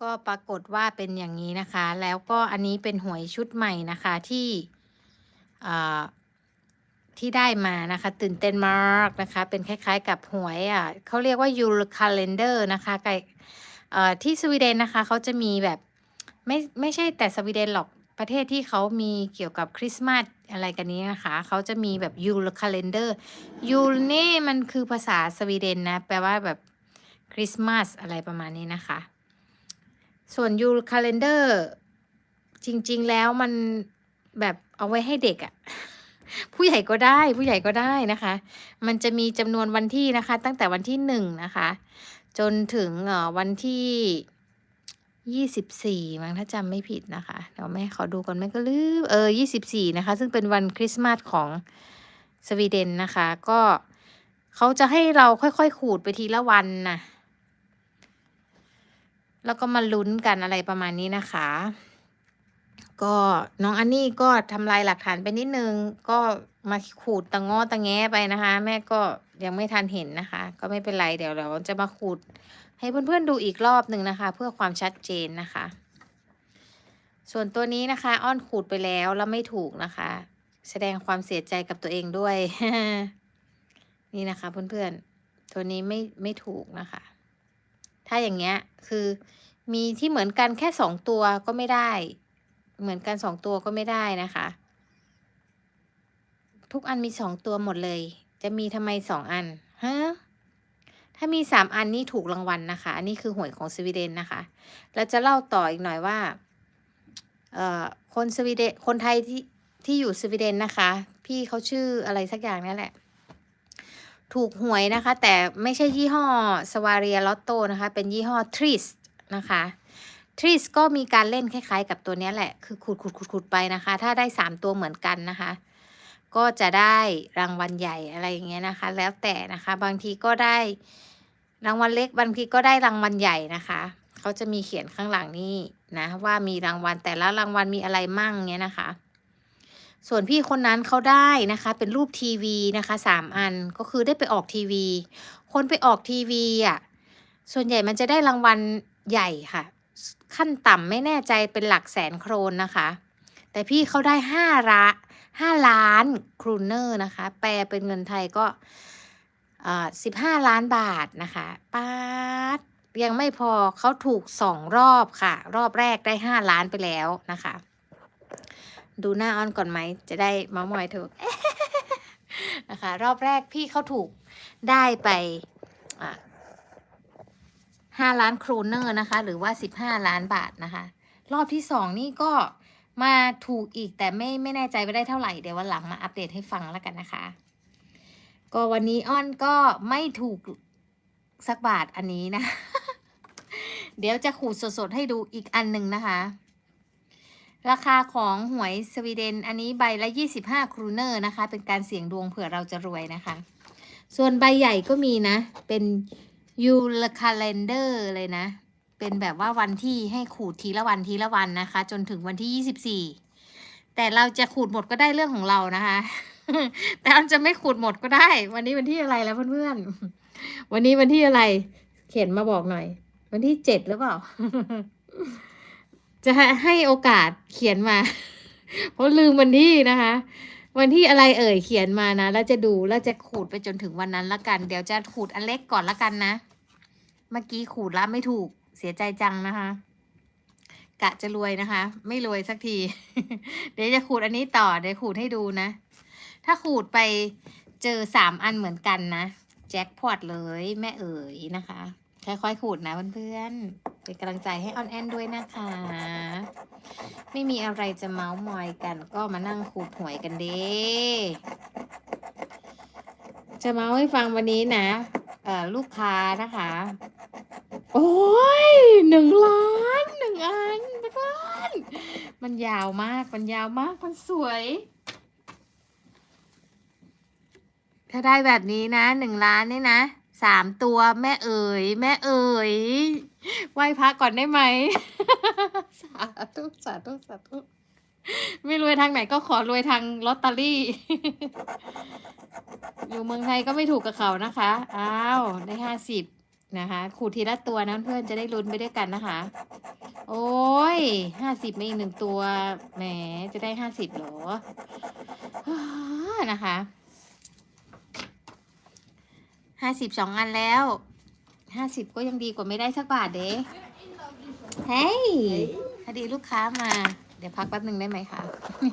ก็ปรากฏว่าเป็นอย่างนี้นะคะ แล้วก็อันนี้เป็นหวยชุดใหม่นะคะที่ที่ได้มานะคะ ตื่นเต้นมากนะคะ เป็นคล้ายๆ กับหวยอะเขาเรียกว่ายูรคาเลนเดอร์นะคะไกที่สวีเดนนะคะเขาจะมีแบบไม่ไม่ใช่แต่สวีเดนหรอกประเทศที่เขามีเกี่ยวกับคริสต์มาสอะไรกันนี้นะคะ เขาจะมีแบบยูรคาเลนเดอร์ยูนี่มันคือภาษาสวีเดนนะ แปลว่าแบบคริสต์มาสอะไรประมาณนี้นะคะ ส่วนยูคาเลนเดอร์จริง ๆ แล้วมันแบบเอาไว้ให้เด็กอะ่ะ ผู้ใหญ่ก็ได้ ผู้ใหญ่ก็ได้นะคะ มันจะมีจำนวนวันที่นะคะ ตั้งแต่วันที่หนึ่งนะคะ จนถึงอ่อวันที่ยี่สิบสี่มั้งถ้าจำไม่ผิดนะคะ เดี๋ยวแม่ขอดูก่อนแม่ก็ลืมเออยี่สิบสี่นะคะ ซึ่งเป็นวันคริสต์มาสของสวีเดนนะคะ ก็เขาจะให้เราค่อยๆขูดไปทีละวันนะ แล้วก็มาลุ้นกันอะไรประมาณนี้นะคะ ก็น้องอันนี่ก็ทำลายหลักฐานไปนิดนึง ก็มาขูดตะง้อตะแงไปนะคะ แม่ก็ยังไม่ทันเห็นนะคะ ก็ไม่เป็นไรเดี๋ยวเราจะมาขูดให้เพื่อนๆดูอีกรอบหนึ่งนะคะ เพื่อความชัดเจนนะคะ ส่วนตัวนี้นะคะ อ้อนขูดไปแล้วแล้วไม่ถูกนะคะ แสดงความเสียใจกับตัวเองด้วย นี่นะคะเพื่อนๆ ตัวนี้ไม่ไม่ถูกนะคะ ถ้าอย่างเงี้ยคือมีที่เหมือนกันแค่สองตัวก็ไม่ได้ เหมือนกันสองตัวก็ไม่ได้นะคะ ทุกอันมีสองตัวหมดเลย จะมีทำไมสองอันฮะถ้ามีสามอันนี่ถูกรางวัลนะคะ อันนี้คือหวยของสวีเดนนะคะแล้วจะเล่าต่ออีกหน่อยว่าเอ่อคนสวีเดนคนไทยที่ที่อยู่สวีเดนนะคะ พี่เขาชื่ออะไรสักอย่างนี่แหละ ถูกหวยนะคะ แต่ไม่ใช่ยี่ห้อสวาเรียลอตโตนะคะ เป็นยี่ห้อทริสนะคะทริสก็มีการเล่นคล้ายๆ กับตัวนี้แหละ คือขูดขูดขูดขูดไปนะคะ ถ้าได้สามตัวเหมือนกันนะคะ ก็จะได้รางวัลใหญ่อะไรอย่างเงี้ยนะคะ แล้วแต่นะคะ บางทีก็ได้รางวัลเล็ก บางทีก็ได้รางวัลใหญ่นะคะ เขาจะมีเขียนข้างหลังนี่นะว่ามีรางวัลแต่ละรางวัลมีอะไรมั่งเงี้ยนะคะ ส่วนพี่คนนั้นเขาได้นะคะ เป็นรูปทีวีนะคะสามอันก็คือได้ไปออกทีวี คนไปออกทีวีอะส่วนใหญ่มันจะได้รางวัลใหญ่ค่ะ ขั้นต่ำไม่แน่ใจเป็นหลักแสนโครนนะคะ แต่พี่เขาได้ห้าละห้าล้านครูเนอร์นะคะ แปลเป็นเงินไทยก็สิบห้าล้านบาทนะคะป้าดยังไม่พอเขาถูกสองรอบค่ะ รอบแรกได้ห้าล้านไปแล้วนะคะ ดูหน้าอ้อนก่อนไหม จะได้เมาส์มอยถูกนะคะ รอบแรกพี่เขาถูกได้ไปห้าล้านโครเนอร์นะคะ หรือว่าสิบห้าล้านบาทนะคะ รอบที่สองนี่ก็มาถูกอีกแต่ไม่ไม่แน่ใจว่าได้เท่าไหร่ เดี๋ยววันหลังมาอัปเดตให้ฟังแล้วกันนะคะ ก็วันนี้อ้อนก็ไม่ถูกสักบาทอันนี้นะ เดี๋ยวจะขูดสดๆให้ดูอีกอันหนึ่งนะคะ ราคาของหวยสวีเดนอันนี้ใบละ 25 ครูเนอร์นะคะ เป็นการเสี่ยงดวงเผื่อเราจะรวยนะคะ ส่วนใบใหญ่ก็มีนะ เป็นยูลคาเลนเดอร์เลยนะ เป็นแบบว่าวันที่ให้ขูดทีละวันทีละวันนะคะ จนถึงวันที่ 24 แต่เราจะขูดหมดก็ได้เรื่องของเรานะคะ แต่อันจะไม่ขูดหมดก็ได้ วันนี้วันที่อะไรแล้วเพื่อนๆ วันนี้วันที่อะไร เขียนมาบอกหน่อย วันที่เจ็ดหรือเปล่า จะให้โอกาสเขียนมา เพราะลืมวันที่นะคะ วันที่อะไรเอ่ยเขียนมานะ แล้วจะดูแล้วจะขูดไปจนถึงวันนั้นละกัน เดี๋ยวจะขูดอันเล็กก่อนละกันนะ เมื่อกี้ขูดแล้วไม่ถูกเสียใจจังนะคะ กะจะรวยนะคะ ไม่รวยสักที เดี๋ยวจะขูดอันนี้ต่อเดี๋ยวขูดให้ดูนะ ถ้าขูดไปเจอสามอันเหมือนกันนะแจ็คพอตเลยแม่เอ๋ยนะคะ ค่อยๆขูดนะเพื่อนๆเป็นกำลังใจให้ออนแอนด้วยนะคะ ไม่มีอะไรจะเมาส์มอยกัน ก็มานั่งขูดหวยกันเด้จะเมาส์ให้ฟังวันนี้นะเอ่อลูกค้านะคะ โอ้ยหนึ่งล้านหนึ่งอันเพื่อนมันยาวมากมันยาวมากมันสวยถ้าได้แบบนี้นะหนึ่งล้านนี่นะ สามตัวแม่เอ๋ยแม่เอ๋ยไหว้พระก่อนได้ไหม สาธุสาธุสาธุไม่รวยทางไหนก็ขอรวยทางลอตเตอรี่ อยู่เมืองไทยก็ไม่ถูกกับเขานะคะ อ้าว ได้ห้าสิบนะคะขูดทีละตัวนะเพื่อนจะได้ลุ้นไปด้วยกันนะคะ โอ้ยห้าสิบมาอีกหนึ่งตัว แหม จะได้ห้าสิบหรอนะคะ ห้าสิบสองอันแล้วห้าสิบก็ยังดีกว่าไม่ได้สักบาทเด้เฮ้ยพอดีลูกค้ามา เดี๋ยวพักแป๊บหนึ่งได้ไหมคะ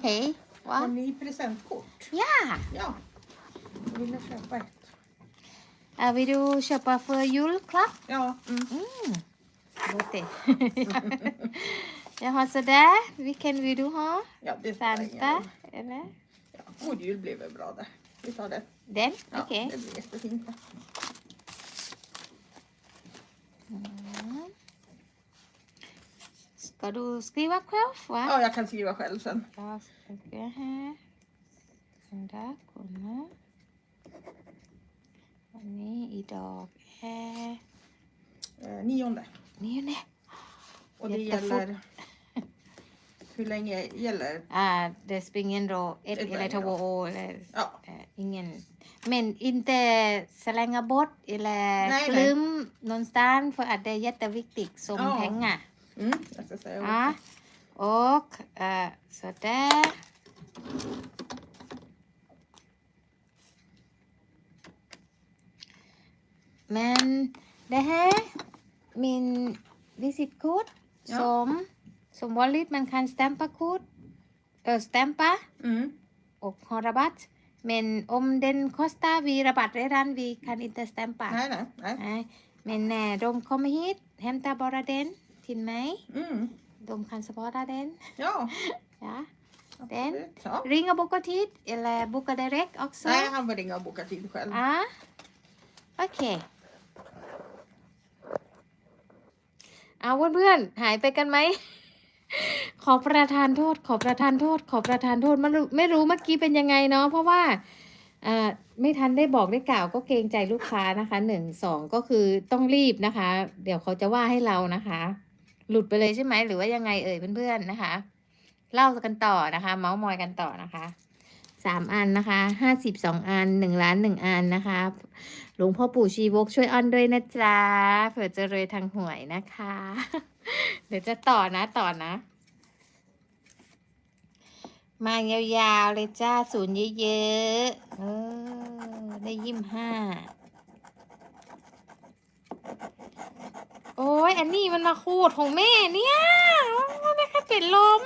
เฮ้ยว้า Har ni presentkort? ย่า Ja. Vill du köpa ett? อ่าวิดูชอปเฟอร์ยุลครับ Ja. Mm. Mm. Låter. Jaha, sådär. Vilken vill du ha? Ja, det spelar ingen Fanta? roll. Eller? Ja. God jul blir väl bra där. Vi tar det. Den? Ja, Okej. det blir jättefint. Mm. Ska du skriva själv, va? Ja, jag kan skriva själv sen. Jag ska skriva här. Den där kommer. Och ni idag är Eh, nionde. nionde. Och det Jättefort. gäller... Hur länge gäller? Ah, det spelar ingen roll. Ett Ett eller poäng, två år. Eller, Ja. eh, ingen. Men inte slänga bort eller Nej, glöm någonstans för att det är jätteviktigt som Ja. pengar. Mm, jag ska säga Ja. Och eh, sådär. Men det här, min visitkort Ja. som, som vanligt man kan stämpa kort, äh, stämpa Mm. och ha rabatt. Men om den kostar vi rabatt redan, vi kan inte stämpa. Nej, nej, nej. Nej. Men när de kommer hit, hämta bara den till mig. Mm. De kan spara den. Ja, Ja. absolut. Ja. Ring och boka tid eller boka direkt också. Nej, han får ringa och boka tid själv. Ja. Okej. เอาเพื่อนๆหายไปกันไหม ขอประทานโทษ ขอประทานโทษ ขอประทานโทษไม่รู้ไม่รู้เมื่อกี้เป็นยังไงเนาะเพราะว่าอ่าไม่ทันได้บอกได้กล่าวก็เกรงใจลูกค้านะคะหนึ่งสองก็คือต้องรีบนะคะ เดี๋ยวเขาจะว่าให้เรานะคะ หลุดไปเลยใช่ไหมหรือว่ายังไงเอ่ยเพื่อนๆนะคะ เล่ากันต่อนะคะ เมาส์มอยกันต่อนะคะสามอันนะคะห้าสิบสองอันหนึ่งล้านหนึ่งอันนะคะหลวงพ่อปู่ชีวกช่วยอ้อนด้วยนะจ๊ะเผื่อจะรวยทางหวยนะคะ เดี๋ยวจะต่อนะต่อนะ มายาวๆเลยจ้าศูนย์เยอะๆเออได้ยี่สิบห้าโอ้ยอันนี้มันมาขูดของแม่เนี่ยแม่แค่เป็นลม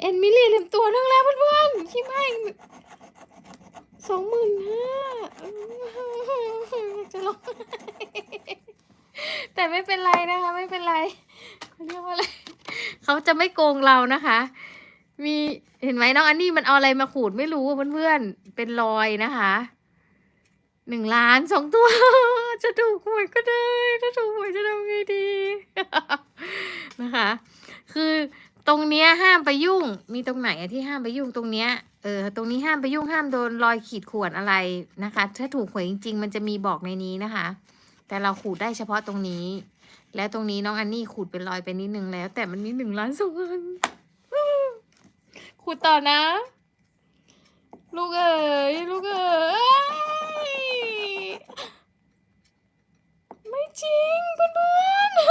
เอ็นมิลลี่เต็มตัวนึงแล้วเพื่อนๆคิดให้สองหมื่นห้าจะร้อง แต่ไม่เป็นไรนะคะ ไม่เป็นไรเขาเรียกว่าอะไรเขาจะไม่โกงเรานะคะ มีเห็นไหมน้องอันนี้มันเอาอะไรมาขูดไม่รู้เพื่อนๆเป็นรอยนะคะหนึ่งล้านสองตัว จะถูกหวยก็ได้ ถ้าถูกหวยจะทำไงดีนะคะ คือตรงเนี้ยห้ามไปยุ่ง มีตรงไหนที่ห้ามไปยุ่งตรงเนี้ยเออตรงนี้ห้ามไปยุ่งห้ามโดนรอยขีดข่วนอะไรนะคะ ถ้าถูกหวยจริง ๆ มันจะมีบอกในนี้นะคะ แต่เราขูดได้เฉพาะตรงนี้ แล้วตรงนี้น้องอันนี่ขูดเป็นรอยไปนิดนึงแล้ว แต่มันมีหนึ่งล้านสองอันขูดต่อนะ ลูกเอ๋ยลูกเอ๋ยไม่จริงเพื่อนๆ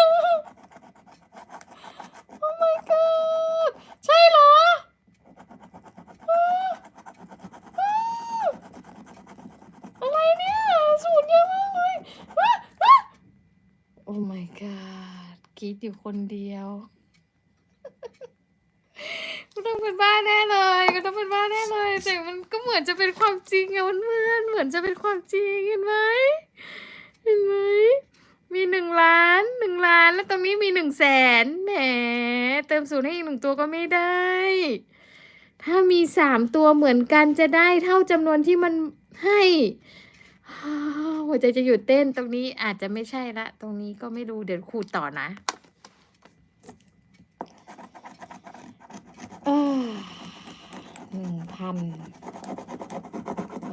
Oh my god ใช่เหรออ้าวอ้าวอะไรเนี่ยสูตรเยอะมากเลยอ้าวอ้าว Oh my god กรีด อยู่คนเดียวก็ต้องเป็นบ้าแน่เลยก็ต้องเป็นบ้าแน่เลย แต่มันก็เหมือนจะเป็นความจริงอะเพื่อนเหมือนจะเป็นความจริงเห็นไหมเห็นไหมมีหนึ่งล้านหนึ่งล้านแล้วตรงนี้มีหนึ่งแสนแหมเติมศูนย์ให้อีกหนึ่งตัวก็ไม่ได้ ถ้ามีสามตัวเหมือนกันจะได้เท่าจำนวนที่มันให้หัวใจจะหยุดเต้นตรงนี้อาจจะไม่ใช่ละ ตรงนี้ก็ไม่รู้เดี๋ยวขูดต่อนะ หนึ่งพัน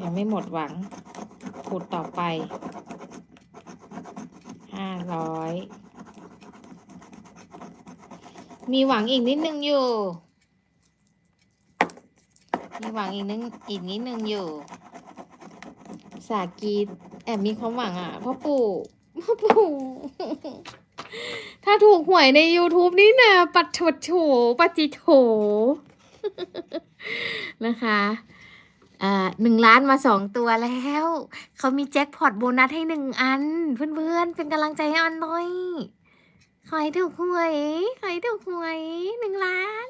ยังไม่หมดหวังขูดต่อไปห้าร้อยมีหวังอีกนิดนึงอยู่ มีหวังอีกนึงอีกนิดนึงอยู่ สากีแอบมีความหวังอะพ่อปู่พ่อปู่ ถ้าถูกหวยใน YouTube นี่นะปัดโถโถปัดจิโถ นะคะอ่าหนึ่งล้านมาสองตัวแล้ว เขามีแจ็คพอตโบนัสให้หนึ่งอัน เพื่อนๆ เป็นกำลังใจให้อันหน่อยขอให้ถูกหวยขอให้ถูกหวยหนึ่งล้าน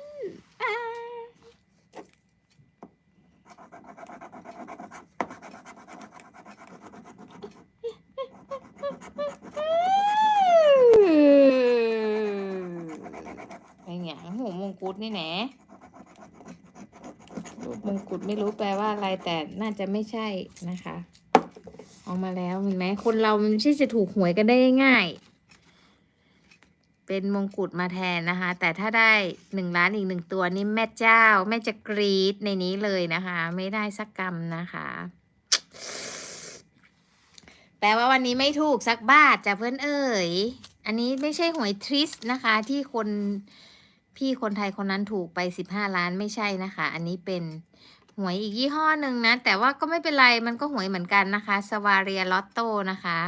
อ่าไอ้หยังหัวมงกุฎนี่แหนะรูปมงกุฎไม่รู้แปลว่าอะไรแต่น่าจะไม่ใช่นะคะ ออกมาแล้วเห็นไหมคนเรามันไม่ใช่จะถูกหวยกันได้ง่าย เป็นมงกุฎมาแทนนะคะ แต่ถ้าได้หนึ่งล้านอีกหนึ่งตัวนี่แม่เจ้า แม่จะกรีดในนี้เลยนะคะ ไม่ได้สักกรรมนะคะแปลว่าวันนี้ไม่ถูกสักบาทจ้ะเพื่อนเอ๋ย อันนี้ไม่ใช่หวยทริสนะคะที่คน พี่คนไทยคนนั้นถูกไปสิบห้าล้านไม่ใช่นะคะ อันนี้เป็นหวยอีกยี่ห้อหนึ่งนะ แต่ว่าก็ไม่เป็นไรมันก็หวยเหมือนกันนะคะสวาเรียลอตโต้นะคะ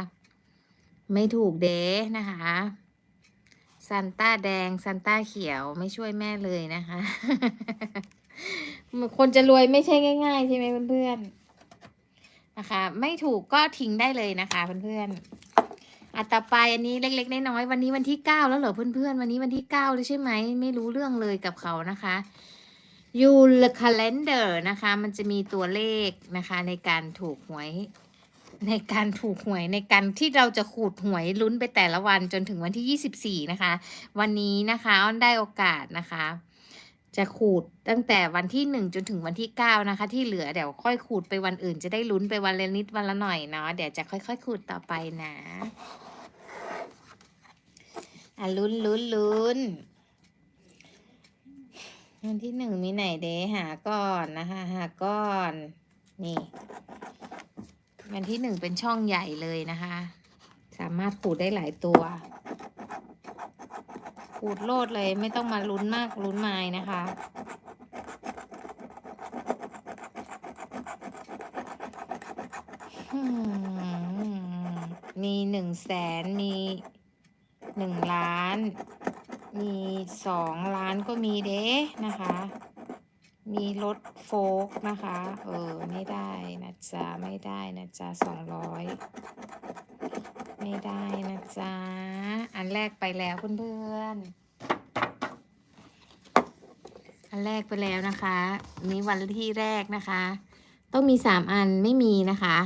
ไม่ถูกเดนะคะซันต้าแดงซันต้าเขียวไม่ช่วยแม่เลยนะคะ คนจะรวยไม่ใช่ง่าย ๆ ใช่ไหมเพื่อนๆนะคะ ไม่ถูกก็ทิ้งได้เลยนะคะเพื่อนๆ อัตราไปอันนี้เล็ก ๆ น้อยๆวันนี้วันที่เก้าแล้วเหรอเพื่อนๆ วันนี้วันที่เก้าเลยใช่ไหม ไม่รู้เรื่องเลยกับเขานะคะ ยูลคาเลนเดอร์นะคะ มันจะมีตัวเลขนะคะในการถูกหวย ในการถูกหวยในการที่เราจะขูดหวยลุ้นไปแต่ละวันจนถึงวันที่ 24 นะคะ วันนี้นะคะอ้อนได้โอกาสนะคะ จะขูดตั้งแต่วันที่หนึ่งจนถึงวันที่เก้านะคะ ที่เหลือเดี๋ยวค่อยขูดไปวันอื่น จะได้ลุ้นไปวันละนิดวันละหน่อยเนาะเดี๋ยวจะค่อย ๆ ขูดต่อไปนะอะลุ้นลุ้นลุ้นวันที่หนึ่งมีไหนเดหาก่อนนะคะหาก่อนนี่วันที่หนึ่งเป็นช่องใหญ่เลยนะคะ สามารถขูดได้หลายตัว ขูดโลดเลยไม่ต้องมาลุ้นมากลุ้นไม้นะคะมมีหนึ่งแสนมีหนึ่งล้าน มีสองล้านก็มีเด้นะคะ มีรถโฟกนะคะ เออ ไม่ได้นะจ๊ะ ไม่ได้นะจ๊ะสองร้อย ไม่ได้นะจ๊ะ อันแรกไปแล้วเพื่อนๆ อันแรกไปแล้วนะคะ นี่วันที่แรกนะคะ ต้องมีสามอันไม่มีนะคะ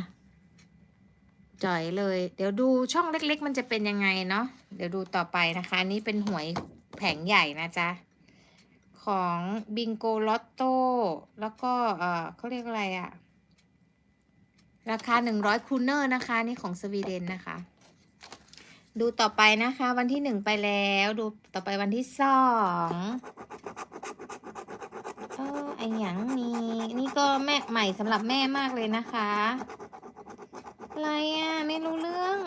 จ่อยเลย เดี๋ยวดูช่องเล็ก ๆ มันจะเป็นยังไงเนาะ เดี๋ยวดูต่อไปนะคะนนี้เป็นหวยแผงใหญ่นะจ๊ะ ของบิงโกลอตโต้ แล้วก็ เออเขาเรียกอะไรอะราคาหนึ่งร้อยคูเนอร์นะคะ นี่ของสวีเดนนะคะ ดูต่อไปนะคะ วันที่หนึ่งไปแล้ว ดูต่อไปวันที่สองเออไอหยังนี่นี่ก็แม่ใหม่สำหรับแม่มากเลยนะคะ อะไรอะ ไม่รู้เรื่อง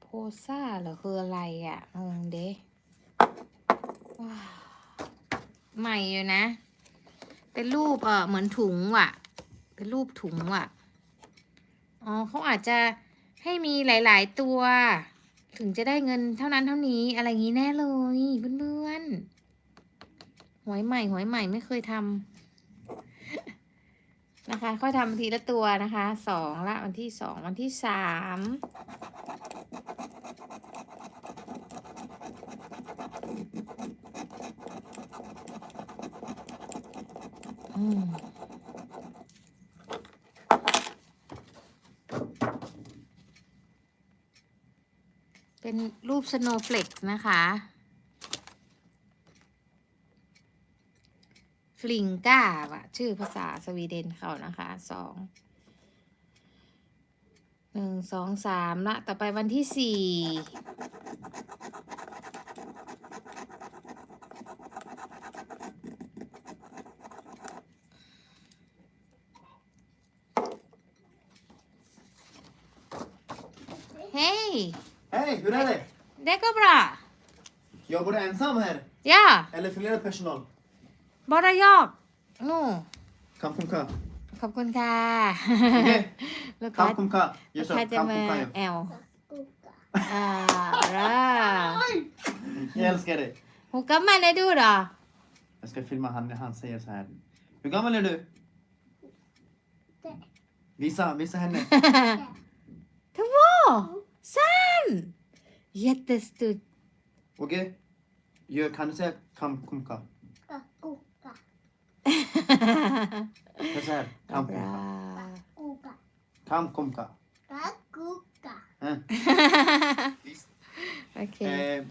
โพซ่าเหรอคืออะไรอะงงเด้ใหม่อยู่นะ เป็นรูปเออเหมือนถุงว่ะ เป็นรูปถุงว่ะ อ๋อเขาอาจจะให้มีหลาย ๆ ตัว ถึงจะได้เงินเท่านั้นเท่านี้อะไรงี้แน่เลยเพื่อนๆหวยใหม่หวยใหม่ไม่เคยทำนะคะ ค่อยทำทีละตัวนะคะสองละวันที่สองวันที่สามอืม เป็นรูปสโนว์เฟลกนะคะ ฟลิงก้าวะชื่อภาษาสวีเดนเขานะคะสองหนึ่งสองสามละ ต่อไปวันที่สี่เฮ้ Hej, hur är det? เด็กก็บรา Jobbar du ensam här? ย่า Eller flera personal? บรายอกนู่ Kom, kom, kom. ขอบคุณค่ะ Okej, ลูกค้า kam kumka. ลู Jag กค้า sa จะ kam มา kumka. แอล Kuka. อ่าร่า Jag älskar dig. หูกัมมาเลยดูเหรอ Jag ska filma han när han säger så här. Hur gammal är du? Visa, visa henne. två Sam! Jättestort. Okej? Jag kan säga kam kumka. Uka, Jag säger kam kumka. Bra. uka, Kam kumka. uka, uka. Eh. Okej. Eh,